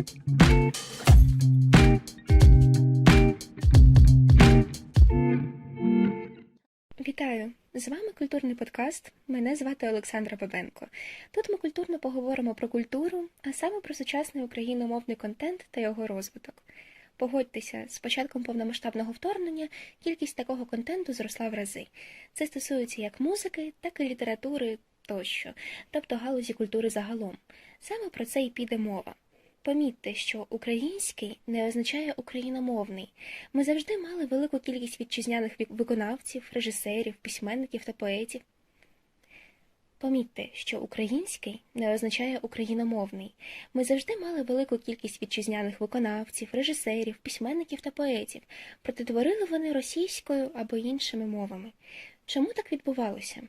Вітаю! З вами культурний подкаст. Мене звати Олександра Бабенко. Тут ми культурно поговоримо про культуру, а саме про сучасний україномовний контент та його розвиток. Погодьтеся, з початком повномасштабного вторгнення кількість такого контенту зросла в рази. Це стосується як музики, так і літератури тощо, тобто галузі культури загалом. Саме про це і піде мова. Помітьте, що український не означає україномовний. Ми завжди мали велику кількість вітчизняних виконавців, режисерів, письменників та поетів. Помітьте, що український не означає україномовний. Ми завжди мали велику кількість вітчизняних виконавців, режисерів, письменників та поетів, проте творили вони російською або іншими мовами. Чому так відбувалося?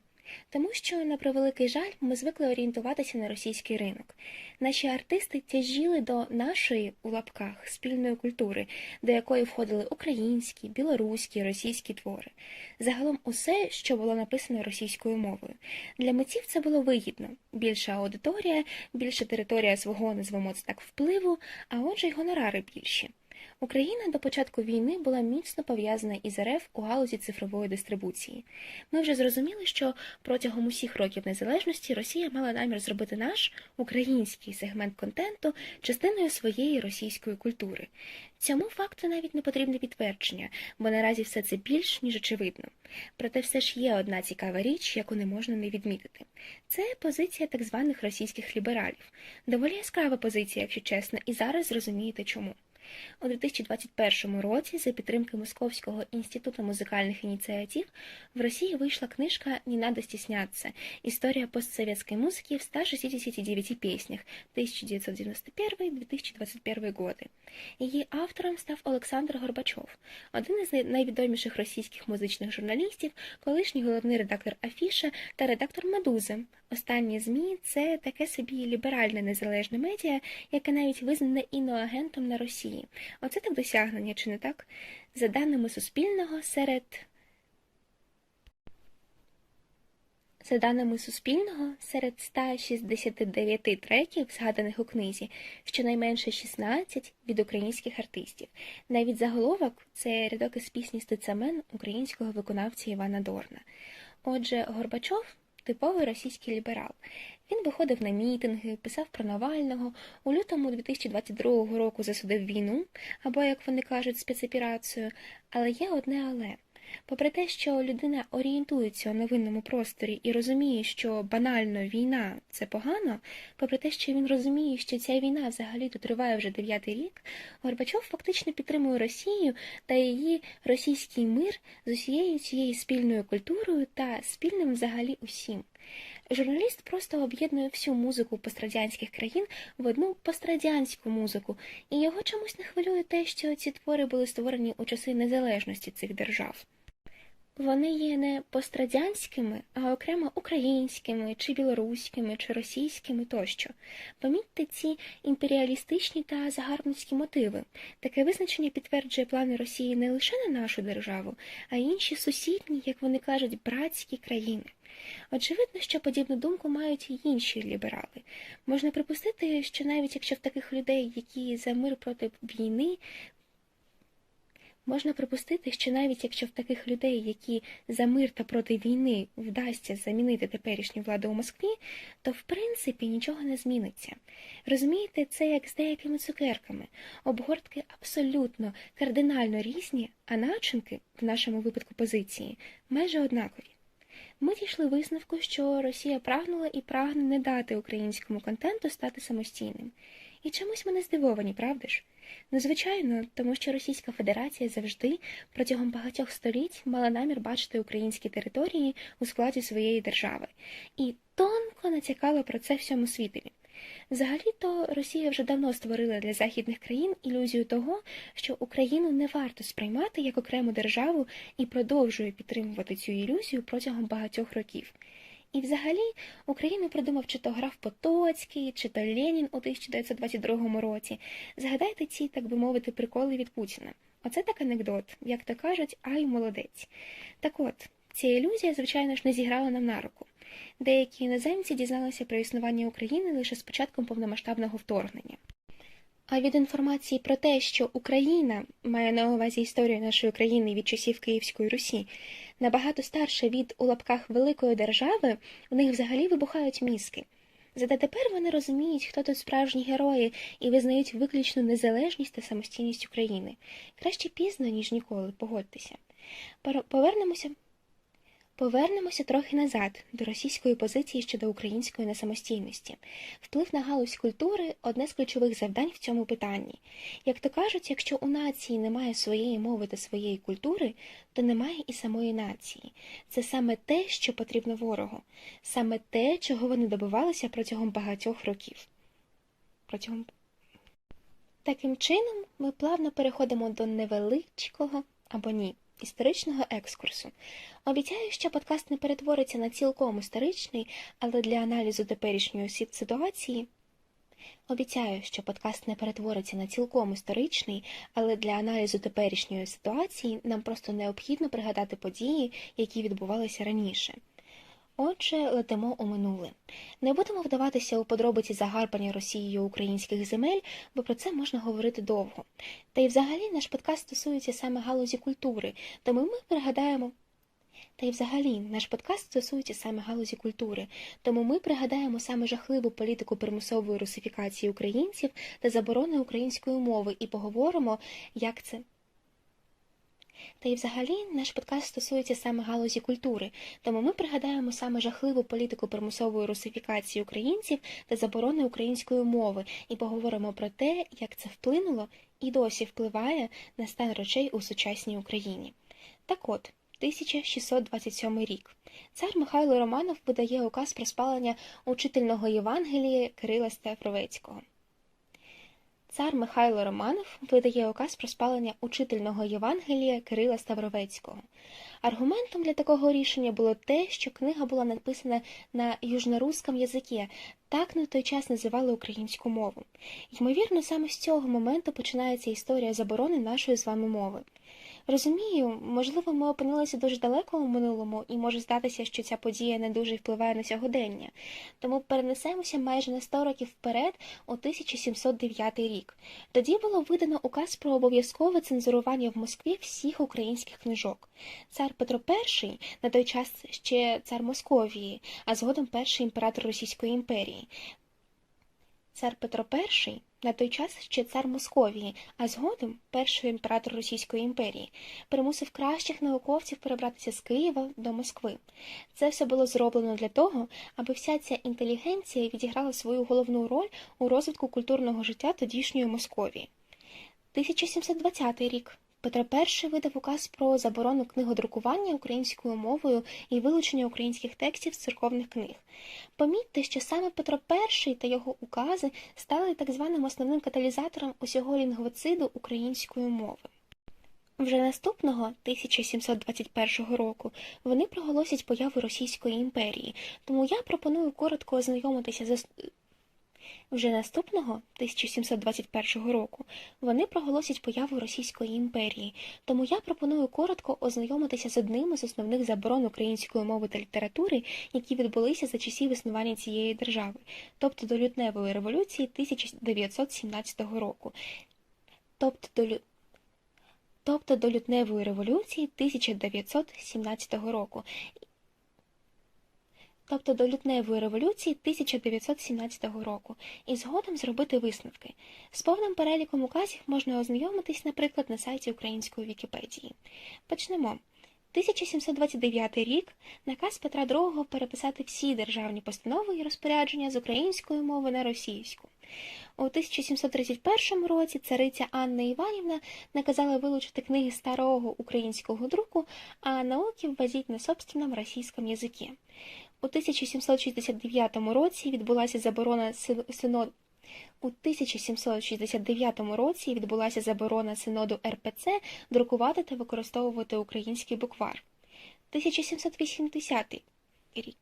Тому що, на превеликий жаль, ми звикли орієнтуватися на російський ринок. Наші артисти тяжіли до нашої у лапках спільної культури, до якої входили українські, білоруські, російські твори. Загалом усе, що було написано російською мовою. Для митців це було вигідно: більша аудиторія, більша територія свого, назвемо це так, впливу, а отже, й гонорари більші. Україна до початку війни була міцно пов'язана із РФ у галузі цифрової дистрибуції. Ми вже зрозуміли, що протягом усіх років незалежності Росія мала намір зробити наш український сегмент контенту частиною своєї російської культури. Цьому факту навіть не потрібне підтвердження, бо наразі все це більш ніж очевидно. Проте все ж є одна цікава річ, яку не можна не відмітити. Це позиція так званих російських лібералів. Доволі яскрава позиція, якщо чесно, і зараз зрозумієте чому. У 2021 році за підтримки Московського інституту музикальних ініціатив в Росії вийшла книжка «Не надо стесняться. История постсоветской музыки в 169 песнях 1991-2021 годы». Її автором став Олександр Горбачов, один із найвідоміших російських музичних журналістів, колишній головний редактор Афіша та редактор Медузи. Останні ЗМІ це таке собі ліберальне незалежне медіа, яке навіть визнане іноагентом на Росії. Оце так досягнення, чи не так? За даними Суспільного, серед За даними Суспільного, серед 169 треків, згаданих у книзі, щонайменше 16 від українських артистів. Навіть заголовок це рядок із пісні «Стецамен» українського виконавця Івана Дорна. Отже, Горбачов типовий російський ліберал. Він виходив на мітинги, писав про Навального. У лютому 2022 року засудив війну, або, як вони кажуть, спецоперацію. Але є одне але. Попри те, що людина орієнтується у новинному просторі і розуміє, що банально війна це погано, попри те, що він розуміє, що ця війна взагалі то триває вже дев'ятий рік, Горбачов фактично підтримує Росію та її російський мир з усією цією спільною культурою та спільним взагалі усім. Журналіст просто об'єднує всю музику пострадянських країн в одну пострадянську музику, і його чомусь не хвилює те, що ці твори були створені у часи незалежності цих держав. Вони є не пострадянськими, а окремо українськими, чи білоруськими, чи російськими тощо. Помітьте ці імперіалістичні та загарбницькі мотиви. Таке визначення підтверджує плани Росії не лише на нашу державу, а й інші сусідні, як вони кажуть, братські країни. Очевидно, що подібну думку мають і інші ліберали. Можна припустити, що навіть якщо в таких людей, які за мир проти війни, Можна припустити, що навіть якщо в таких людей, які за мир та проти війни вдасться замінити теперішню владу у Москві, то в принципі нічого не зміниться. Розумієте, це як з деякими цукерками. Обгортки абсолютно кардинально різні, а начинки, в нашому випадку позиції, майже однакові. Ми дійшли висновку, що Росія прагнула і прагне не дати українському контенту стати самостійним. І чомусь ми не здивовані, правда ж? Ну, тому що Російська Федерація завжди протягом багатьох століть мала намір бачити українські території у складі своєї держави і тонко натякала про це всьому світові. Взагалі-то Росія вже давно створила для західних країн ілюзію того, що Україну не варто сприймати як окрему державу і продовжує підтримувати цю ілюзію протягом багатьох років. І взагалі Україну придумав чи то граф Потоцький, чи то Ленін у 1922 році. Згадайте ці, так би мовити, приколи від Путіна. Оце так анекдот, як то кажуть, ай молодець. Так от, ця ілюзія, звичайно ж, не зіграла нам на руку. Деякі іноземці дізналися про існування України лише з початком повномасштабного вторгнення. А від інформації про те, що Україна має на увазі історію нашої країни від часів Київської Русі, набагато старша від у лапках великої держави, у них взагалі вибухають мізки. Зате тепер вони розуміють, хто тут справжні герої, і визнають виключну незалежність та самостійність України. Краще пізно, ніж ніколи, погодьтеся. Повернемося. Повернемося трохи назад до російської позиції щодо української несамостійності. Вплив на галузь культури одне з ключових завдань в цьому питанні. Як то кажуть, якщо у нації немає своєї мови та своєї культури, то немає і самої нації. Це саме те, що потрібно ворогу, саме те, чого вони добивалися протягом багатьох років. Протягом Таким чином, ми плавно переходимо до невеличкого або ні історичного екскурсу. Обіцяю, що подкаст не перетвориться на цілком історичний, але для аналізу теперішньої ситуації. Обіцяю, що подкаст не перетвориться на цілком історичний, але для аналізу теперішньої ситуації нам просто необхідно пригадати події, які відбувалися раніше. Отже, летимо у минуле. Не будемо вдаватися у подробиці загарбання Росією українських земель, бо про це можна говорити довго. Та й взагалі наш подкаст стосується саме галузі культури, тому ми пригадаємо. Та й взагалі наш подкаст стосується саме галузі культури, тому ми пригадаємо саме жахливу політику примусової русифікації українців та заборони української мови і поговоримо, як це. Та й взагалі наш подкаст стосується саме галузі культури, тому ми пригадаємо саме жахливу політику примусової русифікації українців та заборони української мови і поговоримо про те, як це вплинуло і досі впливає на стан речей у сучасній Україні. Так от, 1627 рік. Цар Михайло Романов видає указ про спалення учительного Євангелія Кирила Стефровецького. Цар Михайло Романов видає указ про спалення учительного Євангелія Кирила Ставровецького. Аргументом для такого рішення було те, що книга була написана на южноруському язикі, так на той час називали українську мову. Ймовірно, саме з цього моменту починається історія заборони нашої з вами мови. Розумію, можливо, ми опинилися дуже далеко у минулому, і може здатися, що ця подія не дуже впливає на сьогодення. Тому перенесемося майже на 100 років вперед у 1709 рік. Тоді було видано указ про обов'язкове цензурування в Москві всіх українських книжок. Цар Петро І, на той час ще цар Московії, а згодом перший імператор Російської імперії. Цар Петро І, на той час ще цар Московії, а згодом перший імператор Російської імперії, примусив кращих науковців перебратися з Києва до Москви. Це все було зроблено для того, аби вся ця інтелігенція відіграла свою головну роль у розвитку культурного життя тодішньої Московії. 1720 рік. Петро І видав указ про заборону книгодрукування українською мовою і вилучення українських текстів з церковних книг. Помітьте, що саме Петро І та його укази стали так званим основним каталізатором усього лінгвоциду української мови. Вже наступного 1721 року вони проголосять появу Російської імперії, тому я пропоную коротко ознайомитися з вже наступного 1721 року вони проголосять появу Російської імперії, тому я пропоную коротко ознайомитися з одним із основних заборон української мови та літератури, які відбулися за часів існування цієї держави, тобто до лютневої революції 1917 року. Тобто до лю- Тобто до лютневої революції 1917 року, тобто до лютневої революції 1917 року, і згодом зробити висновки. З повним переліком указів можна ознайомитись, наприклад, на сайті Української Вікіпедії. Почнемо. 1729 рік наказ Петра II переписати всі державні постанови і розпорядження з української мови на російську. У 1731 році цариця Анна Іванівна наказала вилучити книги старого українського друку, а науки ввозить на собственном російському язикі. У 1769 році відбулася заборона син- синод... У 1769 році відбулася заборона синоду РПЦ друкувати та використовувати український буквар. 1780 рік.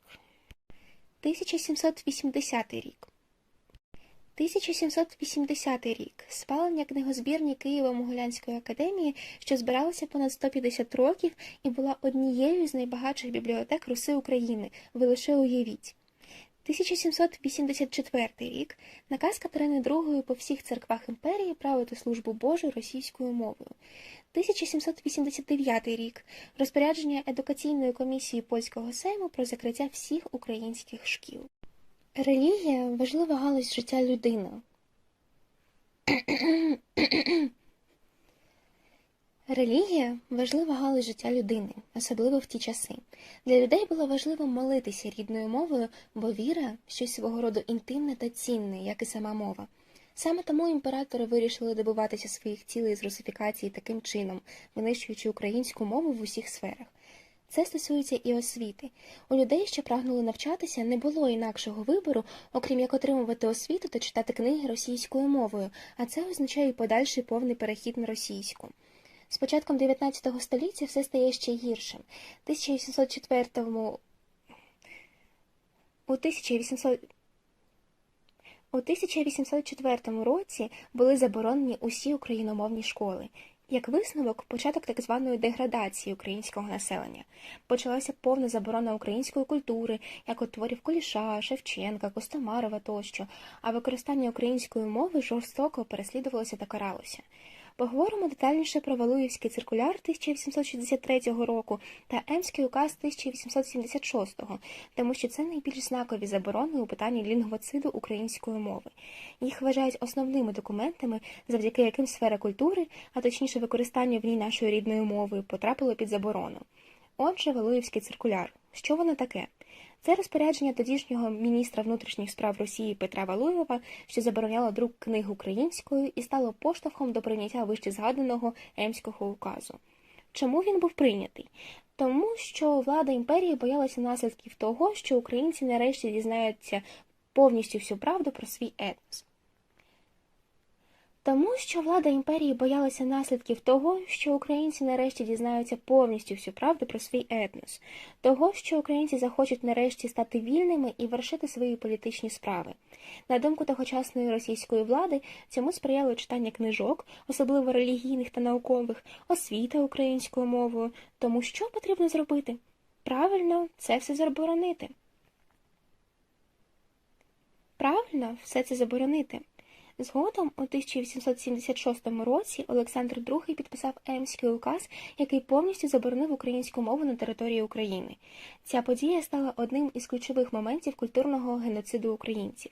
1780 рік. 1780 рік. Спалення книгозбірні Києво-Могилянської академії, що збиралася понад 150 років і була однією з найбагатших бібліотек Руси України. Ви лише уявіть. 1784 рік наказ Катерини II по всіх церквах імперії правити службу Божу російською мовою. 1789 рік розпорядження едукаційної комісії польського сейму про закриття всіх українських шкіл. Релігія важлива галузь життя людини. Релігія важлива галузь життя людини, особливо в ті часи. Для людей було важливо молитися рідною мовою, бо віра щось свого роду інтимне та цінне, як і сама мова. Саме тому імператори вирішили добиватися своїх цілей з русифікації таким чином, винищуючи українську мову в усіх сферах. Це стосується і освіти. У людей, що прагнули навчатися, не було інакшого вибору, окрім як отримувати освіту та читати книги російською мовою, а це означає подальший повний перехід на російську. З початком 19 століття все стає ще гіршим. 1804 у 1800 у 1804 році були заборонені усі україномовні школи. Як висновок, початок так званої деградації українського населення. Почалася повна заборона української культури, як от творів Куліша, Шевченка, Костомарова тощо, а використання української мови жорстоко переслідувалося та каралося. Поговоримо детальніше про Валуївський циркуляр 1863 року та Емський указ 1876, тому що це найбільш знакові заборони у питанні лінгвоциду української мови. Їх вважають основними документами, завдяки яким сфера культури, а точніше використання в ній нашої рідної мови, потрапило під заборону. Отже, Валуївський циркуляр. Що воно таке? Це розпорядження тодішнього міністра внутрішніх справ Росії Петра Валуєва, що забороняло друк книг українською і стало поштовхом до прийняття вище згаданого Емського указу. Чому він був прийнятий? Тому що влада імперії боялася наслідків того, що українці нарешті дізнаються повністю всю правду про свій етнос. Тому що влада імперії боялася наслідків того, що українці нарешті дізнаються повністю всю правду про свій етнос, того, що українці захочуть нарешті стати вільними і вершити свої політичні справи. На думку тогочасної російської влади, цьому сприяло читання книжок, особливо релігійних та наукових, освіта українською мовою. Тому що потрібно зробити? Правильно, це все заборонити. Правильно, все це заборонити. Згодом, у 1876 році, Олександр II підписав Емський указ, який повністю заборонив українську мову на території України. Ця подія стала одним із ключових моментів культурного геноциду українців.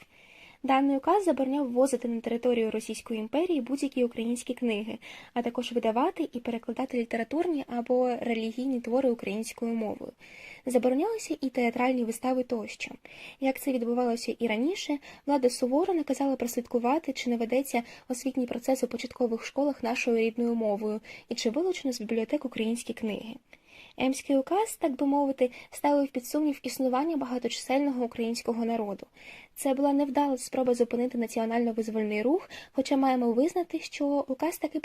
Даний указ забороняв ввозити на територію Російської імперії будь-які українські книги, а також видавати і перекладати літературні або релігійні твори українською мовою. Заборонялися і театральні вистави тощо. Як це відбувалося і раніше, влада суворо наказала прослідкувати, чи не ведеться освітній процес у початкових школах нашою рідною мовою і чи вилучено з бібліотек українські книги. Емський указ, так би мовити, ставив під сумнів існування багаточисельного українського народу. Це була невдала спроба зупинити національно-визвольний рух, хоча маємо визнати, що указ таки.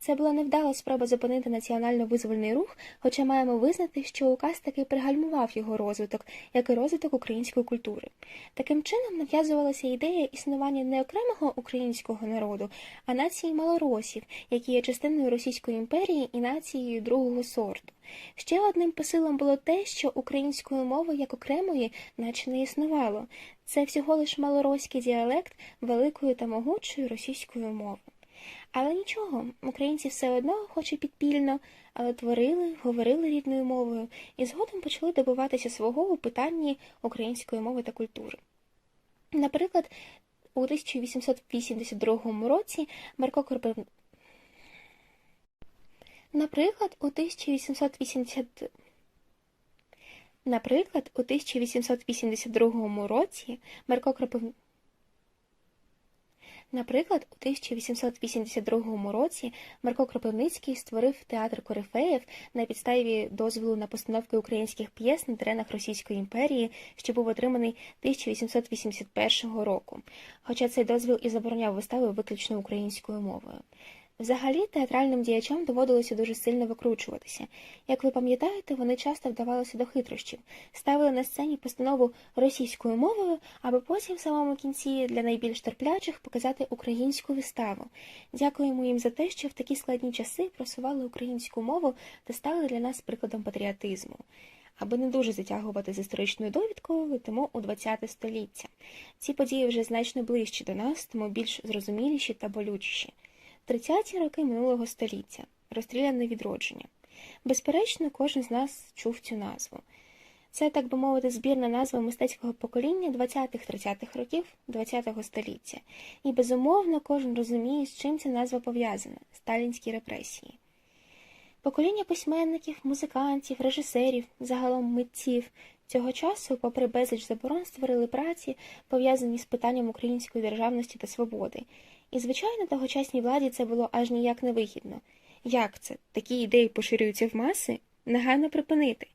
Це була невдала спроба зупинити національно-визвольний рух, хоча маємо визнати, що указ таки пригальмував його розвиток, як і розвиток української культури. Таким чином нав'язувалася ідея існування не окремого українського народу, а нації малоросів, які є частиною Російської імперії і нацією другого сорту. Ще одним посилом було те, що української мови як окремої, наче не існувало. Це всього лиш малороський діалект великої та могучої російської мови. Але нічого, українці все одно, хоч і підпільно, але творили, говорили рідною мовою і згодом почали добиватися свого у питанні української мови та культури. Наприклад, у 1882 році Марко Корпев... Наприклад, у 1880... Наприклад, у 1882 році Марко Кропив... Наприклад, у 1882 році Марко Кропивницький створив театр корифеїв на підставі дозволу на постановки українських п'єс на теренах Російської імперії, що був отриманий 1881 року. Хоча цей дозвіл і забороняв вистави виключно українською мовою. Взагалі, театральним діячам доводилося дуже сильно викручуватися. Як ви пам'ятаєте, вони часто вдавалися до хитрощів, ставили на сцені постанову російською мовою, аби потім в самому кінці для найбільш терплячих показати українську виставу. Дякуємо їм за те, що в такі складні часи просували українську мову та стали для нас прикладом патріотизму. Аби не дуже затягувати з історичною довідкою, летимо у ХХ століття. Ці події вже значно ближчі до нас, тому більш зрозуміліші та болючіші. 30-ті роки минулого століття розстріляне відродження. Безперечно, кожен з нас чув цю назву. Це, так би мовити, збірна назва мистецького покоління 20-30-х років ХХ століття. І, безумовно, кожен розуміє, з чим ця назва пов'язана сталінські репресії. Покоління письменників, музикантів, режисерів, загалом митців цього часу, попри безліч заборон, створили праці, пов'язані з питанням української державності та свободи. І, звичайно, тогочасній владі це було аж ніяк не вигідно. Як це? Такі ідеї поширюються в маси? Негайно припинити.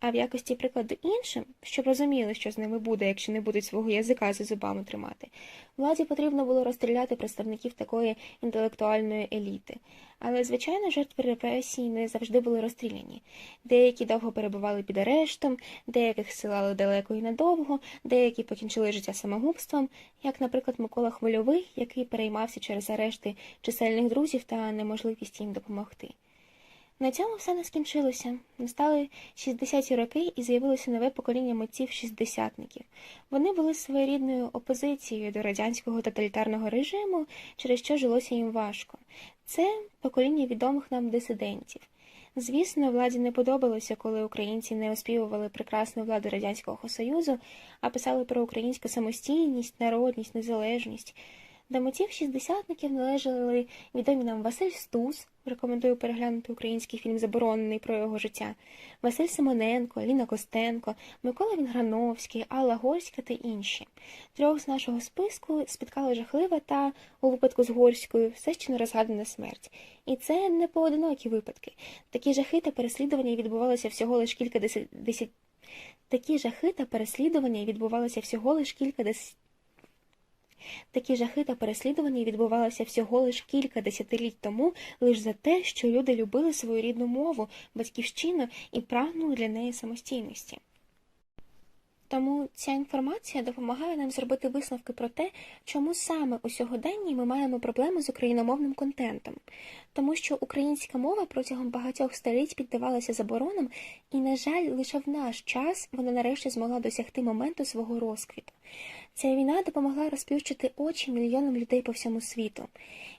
А в якості прикладу іншим, щоб розуміли, що з ними буде, якщо не будуть свого язика за зубами тримати, владі потрібно було розстріляти представників такої інтелектуальної еліти. Але, звичайно, жертви репресій не завжди були розстріляні. Деякі довго перебували під арештом, деяких силали далеко і надовго, деякі покінчили життя самогубством, як, наприклад, Микола Хвильовий, який переймався через арешти чисельних друзів та неможливість їм допомогти. На цьому все не скінчилося. Настали 60-ті роки і з'явилося нове покоління митців шістдесятників. Вони були своєрідною опозицією до радянського тоталітарного режиму, через що жилося їм важко. Це покоління відомих нам дисидентів. Звісно, владі не подобалося, коли українці не оспівували прекрасну владу Радянського Союзу, а писали про українську самостійність, народність, незалежність. До митців шістдесятників належали відомі нам Василь Стус, рекомендую переглянути український фільм Заборонений про його життя, Василь Симоненко, Ліна Костенко, Микола Вінграновський, Алла Горська та інші. Трьох з нашого списку спіткала жахлива та, у випадку з Горською, все ще не розгадана смерть. І це не поодинокі випадки. Такі жахи та переслідування відбувалися всього лиш кілька десять... Такі жахи та переслідування відбувалися всього лиш кілька десять... Такі жахи та переслідування відбувалися всього лиш кілька десятиліть тому, лише за те, що люди любили свою рідну мову, батьківщину і прагнули для неї самостійності. Тому ця інформація допомагає нам зробити висновки про те, чому саме у сьогоденні ми маємо проблеми з україномовним контентом, тому що українська мова протягом багатьох століть піддавалася заборонам, і, на жаль, лише в наш час вона нарешті змогла досягти моменту свого розквіту. Ця війна допомогла розплющити очі мільйонам людей по всьому світу.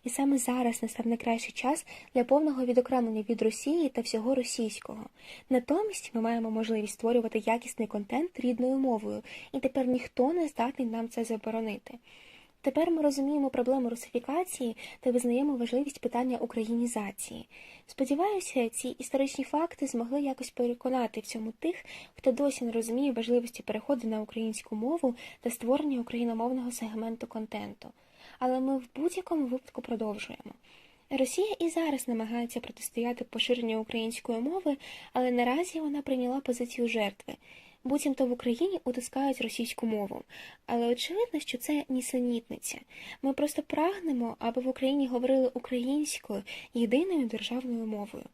І саме зараз настав найкращий час для повного відокремлення від Росії та всього російського. Натомість ми маємо можливість створювати якісний контент рідною мовою, і тепер ніхто не здатний нам це заборонити. Тепер ми розуміємо проблему русифікації та визнаємо важливість питання українізації. Сподіваюся, ці історичні факти змогли якось переконати в цьому тих, хто досі не розуміє важливості переходу на українську мову та створення україномовного сегменту контенту. Але ми в будь-якому випадку продовжуємо. Росія і зараз намагається протистояти поширенню української мови, але наразі вона прийняла позицію жертви. Буцімто в Україні утискають російську мову, але очевидно, що це нісенітниця. Ми просто прагнемо, аби в Україні говорили українською єдиною державною мовою.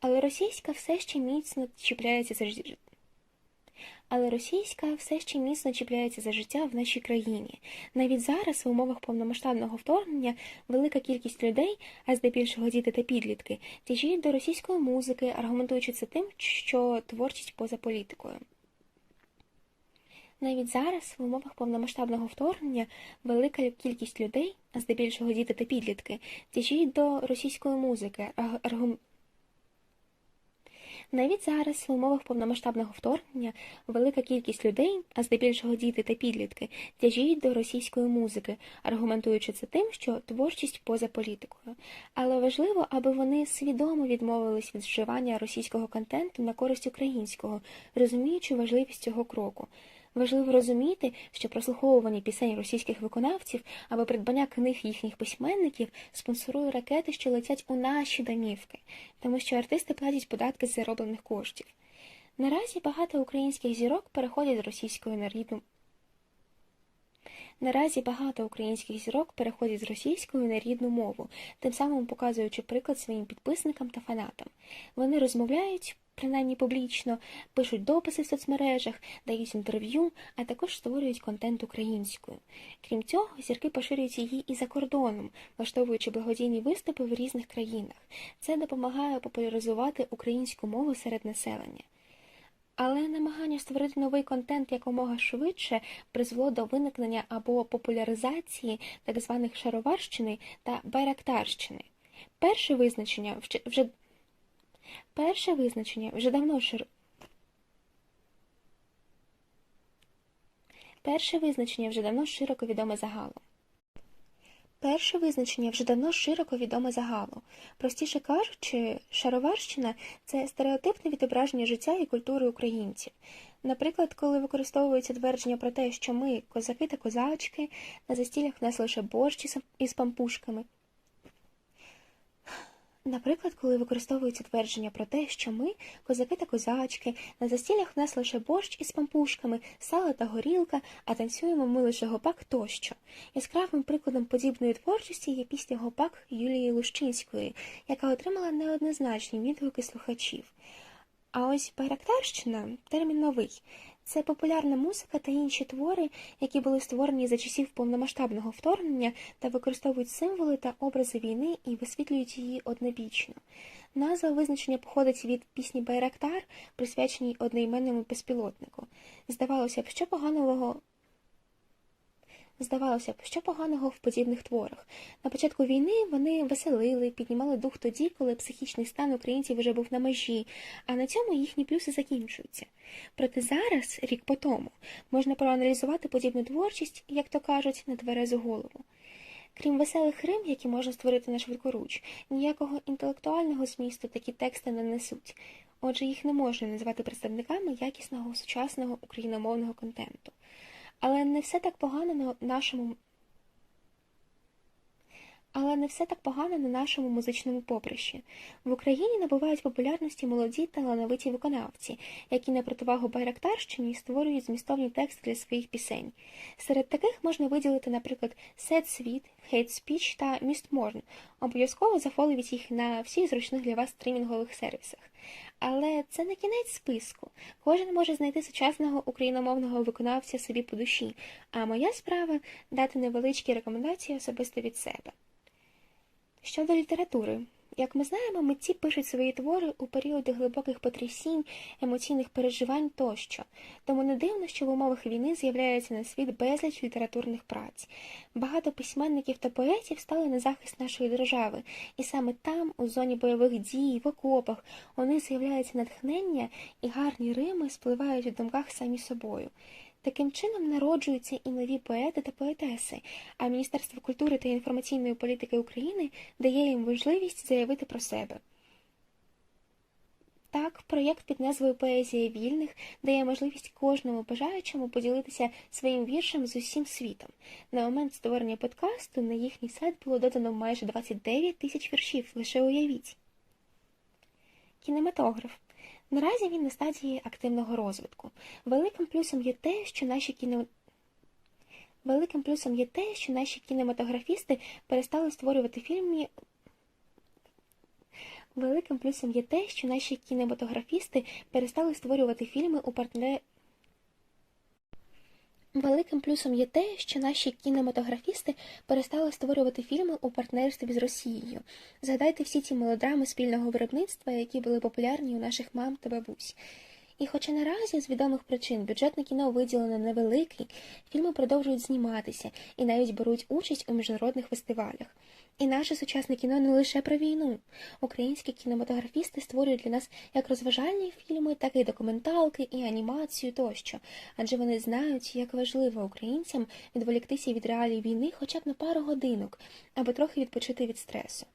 Але російська все ще міцно чіпляється за життя. Але російська все ще міцно чіпляється за життя в нашій країні. Навіть зараз, в умовах повномасштабного вторгнення, велика кількість людей, а здебільшого діти та підлітки, тяжіють до російської музики, аргументуючи це тим, що творчість поза політикою. Навіть зараз, в умовах повномасштабного вторгнення, велика кількість людей, а здебільшого діти та підлітки, тяжіють до російської музики. Аргум... Навіть зараз, в умовах повномасштабного вторгнення, велика кількість людей, а здебільшого діти та підлітки, тяжіють до російської музики, аргументуючи це тим, що творчість поза політикою. Але важливо, аби вони свідомо відмовились від вживання російського контенту на користь українського, розуміючи важливість цього кроку. Важливо розуміти, що прослуховування пісень російських виконавців або придбання книг їхніх письменників спонсорує ракети, що летять у наші домівки, тому що артисти платять податки з зароблених коштів. Наразі багато українських зірок переходять з російської на рідну. Наразі багато українських зірок переходять з російської на рідну мову, тим самим показуючи приклад своїм підписникам та фанатам. Вони розмовляють принаймні публічно, пишуть дописи в соцмережах, дають інтерв'ю, а також створюють контент українською. Крім цього, зірки поширюють її і за кордоном, влаштовуючи благодійні виступи в різних країнах. Це допомагає популяризувати українську мову серед населення. Але намагання створити новий контент якомога швидше призвело до виникнення або популяризації так званих шароварщини та байрактарщини. Перше визначення вже, перше визначення вже давно шир... Перше визначення вже давно широко відоме загалом. Перше визначення вже давно широко відоме загалу. Простіше кажучи, шароварщина це стереотипне відображення життя і культури українців. Наприклад, коли використовується твердження про те, що ми, козаки та козачки, на застіллях в нас лише борщ із пампушками. Наприклад, коли використовується твердження про те, що ми, козаки та козачки, на застіллях в нас лише борщ із пампушками, сало та горілка, а танцюємо ми лише гопак тощо. Яскравим прикладом подібної творчості є пісня Гопак Юлії Лущинської, яка отримала неоднозначні відгуки слухачів. А ось байрактарщина термін новий. Це популярна музика та інші твори, які були створені за часів повномасштабного вторгнення та використовують символи та образи війни і висвітлюють її однобічно. Назва визначення походить від пісні Байрактар, присвяченій одноіменному безпілотнику. Здавалося б, що поганого Здавалося б, що поганого в подібних творах. На початку війни вони веселили, піднімали дух тоді, коли психічний стан українців вже був на межі, а на цьому їхні плюси закінчуються. Проте зараз, рік по тому, можна проаналізувати подібну творчість, як то кажуть, на тверезу голову. Крім веселих рим, які можна створити на швидкоруч, ніякого інтелектуального змісту такі тексти не несуть. Отже, їх не можна назвати представниками якісного сучасного україномовного контенту. Але не все так погано на нашому але не все так погано на нашому музичному поприщі. В Україні набувають популярності молоді талановиті виконавці, які на противагу байрактарщині створюють змістовні тексти для своїх пісень. Серед таких можна виділити, наприклад, Сет Світ, Хейт Спіч та Міст Морн. Обов'язково зафоловіть їх на всіх зручних для вас стрімінгових сервісах. Але це не кінець списку. Кожен може знайти сучасного україномовного виконавця собі по душі, а моя справа дати невеличкі рекомендації особисто від себе. Щодо літератури, як ми знаємо, митці пишуть свої твори у періоди глибоких потрясінь, емоційних переживань тощо, тому не дивно, що в умовах війни з'являється на світ безліч літературних праць. Багато письменників та поетів стали на захист нашої держави, і саме там, у зоні бойових дій, в окопах, у них з'являється натхнення і гарні рими спливають у думках самі собою. Таким чином народжуються і нові поети та поетеси, а Міністерство культури та інформаційної політики України дає їм можливість заявити про себе. Так, проєкт під назвою Поезія вільних дає можливість кожному бажаючому поділитися своїм віршем з усім світом. На момент створення подкасту на їхній сайт було додано майже 29 тисяч віршів, лише уявіть. Кінематограф. Наразі він на стадії активного розвитку. Великим плюсом є те, що наші кіно... Великим плюсом є те, що наші кінематографісти перестали створювати фільми. Великим плюсом є те, що наші кінематографісти перестали створювати фільми у партнер... Великим плюсом є те, що наші кінематографісти перестали створювати фільми у партнерстві з Росією. Згадайте всі ті мелодрами спільного виробництва, які були популярні у наших мам та бабусь. І хоча наразі з відомих причин бюджетне кіно виділено невеликий, фільми продовжують зніматися і навіть беруть участь у міжнародних фестивалях. І наше сучасне кіно не лише про війну. Українські кінематографісти створюють для нас як розважальні фільми, так і документалки, і анімацію тощо, адже вони знають, як важливо українцям відволіктися від реалій війни хоча б на пару годинок, аби трохи відпочити від стресу.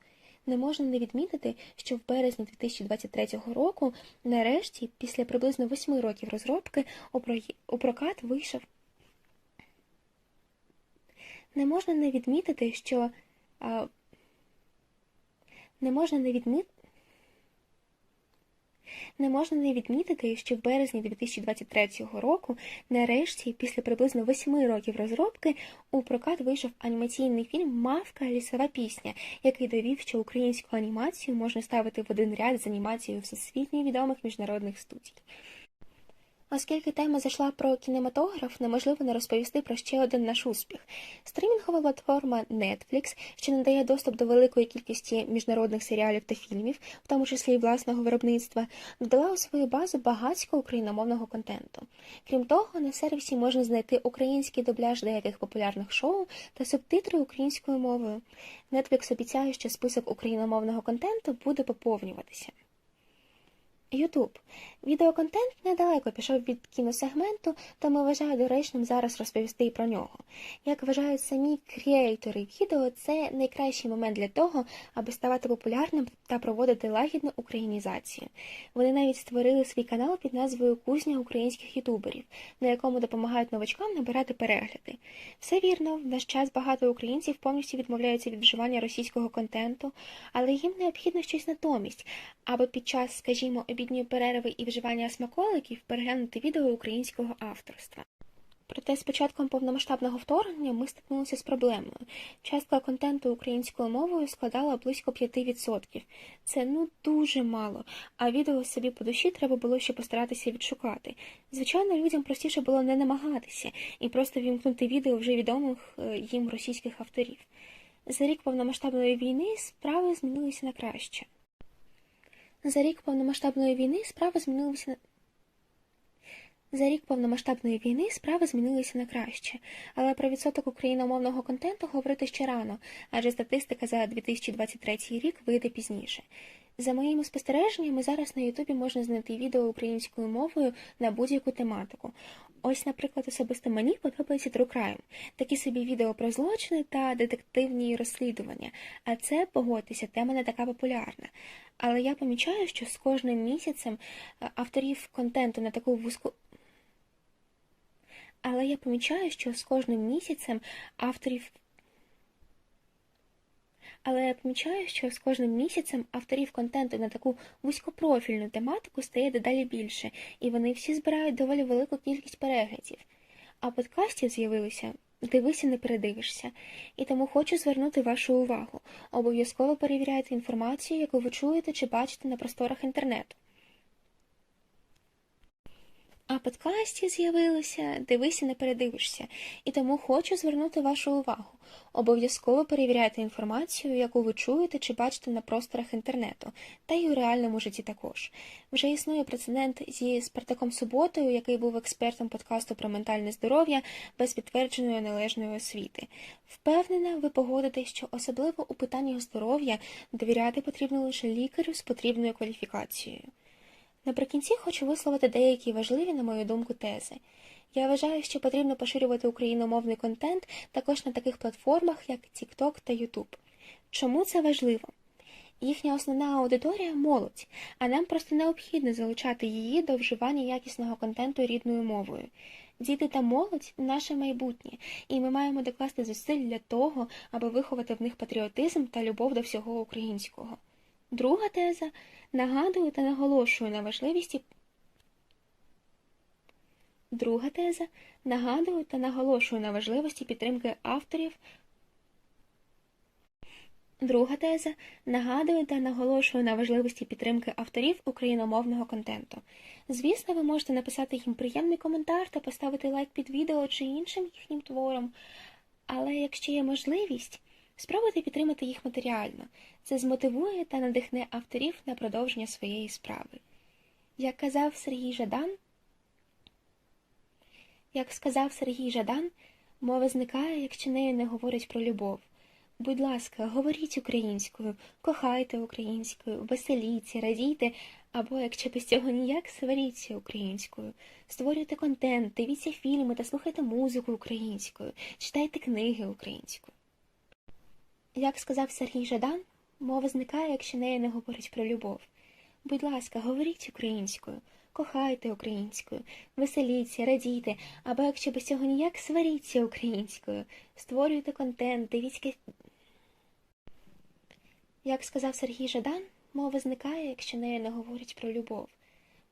Не можна не відмітити, що в березні 2023 року, нарешті, після приблизно восьми років розробки, у прокат вийшов. Не можна не відмітити, що не можна не відмітити. Не можна не відмітити, що в березні 2023 року, нарешті, після приблизно восьми років розробки, у прокат вийшов анімаційний фільм Мавка лісова пісня, який довів, що українську анімацію можна ставити в один ряд з анімацією всесвітньо відомих міжнародних студій. Оскільки тема зайшла про кінематограф, неможливо не розповісти про ще один наш успіх. Стрімінгова платформа Netflix, що надає доступ до великої кількості міжнародних серіалів та фільмів, в тому числі і власного виробництва, додала у свою базу багатського україномовного контенту. Крім того, на сервісі можна знайти український дубляж деяких популярних шоу та субтитри українською мовою. Netflix обіцяє, що список україномовного контенту буде поповнюватися. Ютуб. Відеоконтент недалеко пішов від кіносегменту, тому вважаю доречним зараз розповісти про нього. Як вважають самі креатори відео, це найкращий момент для того, аби ставати популярним та проводити лагідну українізацію. Вони навіть створили свій канал під назвою Кузня українських ютуберів, на якому допомагають новачкам набирати перегляди. Все вірно, в наш час багато українців повністю відмовляються від вживання російського контенту, але їм необхідно щось натомість, аби під час, скажімо, обідньої перерви і вживання смаколиків переглянути відео українського авторства. Проте з початком повномасштабного вторгнення ми стикнулися з проблемою. Частка контенту українською мовою складала близько 5%. Це ну дуже мало, а відео собі по душі треба було ще постаратися відшукати. Звичайно, людям простіше було не намагатися і просто вімкнути відео вже відомих е, їм російських авторів. За рік повномасштабної війни справи змінилися на краще. За рік повномасштабної війни справи змінилися на за рік повномасштабної війни справи змінилися на краще, але про відсоток україномовного контенту говорити ще рано, адже статистика за 2023 рік вийде пізніше. За моїми спостереженнями, зараз на Ютубі можна знайти відео українською мовою на будь-яку тематику. Ось, наприклад, особисто мені подобається True Crime, такі собі відео про злочини та детективні розслідування. А це, погодьтеся, тема не така популярна. Але я помічаю, що з кожним місяцем е, авторів контенту на таку вузьку. Але я помічаю, що з кожним місяцем авторів. Але я помічаю, що з кожним місяцем авторів контенту на таку вузькопрофільну тематику стає дедалі більше, і вони всі збирають доволі велику кількість переглядів. А подкастів з'явилося дивися, не передивишся. І тому хочу звернути вашу увагу. Обов'язково перевіряйте інформацію, яку ви чуєте чи бачите на просторах інтернету. А подкасті з'явилося Дивися, не передивишся, і тому хочу звернути вашу увагу. Обов'язково перевіряйте інформацію, яку ви чуєте чи бачите на просторах інтернету, та й у реальному житті також. Вже існує прецедент зі Спартаком Суботою, який був експертом подкасту про ментальне здоров'я без підтвердженої належної освіти. Впевнена, ви погодитесь, що особливо у питаннях здоров'я довіряти потрібно лише лікарю з потрібною кваліфікацією. Наприкінці хочу висловити деякі важливі, на мою думку, тези. Я вважаю, що потрібно поширювати україномовний контент також на таких платформах, як TikTok та YouTube. Чому це важливо? Їхня основна аудиторія молодь, а нам просто необхідно залучати її до вживання якісного контенту рідною мовою. Діти та молодь наше майбутнє, і ми маємо докласти зусиль для того, аби виховати в них патріотизм та любов до всього українського. Друга теза нагадую та наголошую на важливості. Друга теза нагадую та наголошую на важливості підтримки авторів. Друга теза нагадую та наголошую на важливості підтримки авторів україномовного контенту. Звісно, ви можете написати їм приємний коментар та поставити лайк під відео чи іншим їхнім твором. Але якщо є можливість, Спробуйте підтримати їх матеріально. Це змотивує та надихне авторів на продовження своєї справи. Як казав Сергій Жадан, як сказав Сергій Жадан, мова зникає, якщо нею не говорять про любов. Будь ласка, говоріть українською, кохайте українською, веселіться, радійте, або, якщо без цього ніяк, сваріться українською, створюйте контент, дивіться фільми та слухайте музику українською, читайте книги українською. Як сказав Сергій Жадан, мова зникає, якщо нею не говорить про любов. Будь ласка, говоріть українською, кохайте українською, веселіться, радійте, або якщо без цього ніяк сваріться українською, створюйте контент, дивіться. Як сказав Сергій Жадан, мова зникає, якщо нею не говорить про любов.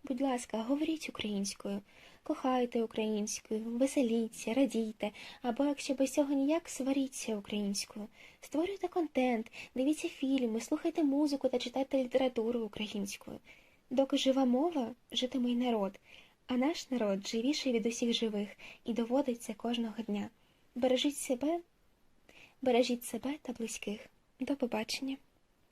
Будь ласка, говоріть українською, кохайте українською, веселіться, радійте, або якщо без цього ніяк сваріться українською, створюйте контент, дивіться фільми, слухайте музику та читайте літературу українською. Доки жива мова, житиме й народ, А наш народ живіший від усіх живих і доводить це кожного дня. Бережіть себе, бережіть себе та близьких. До побачення.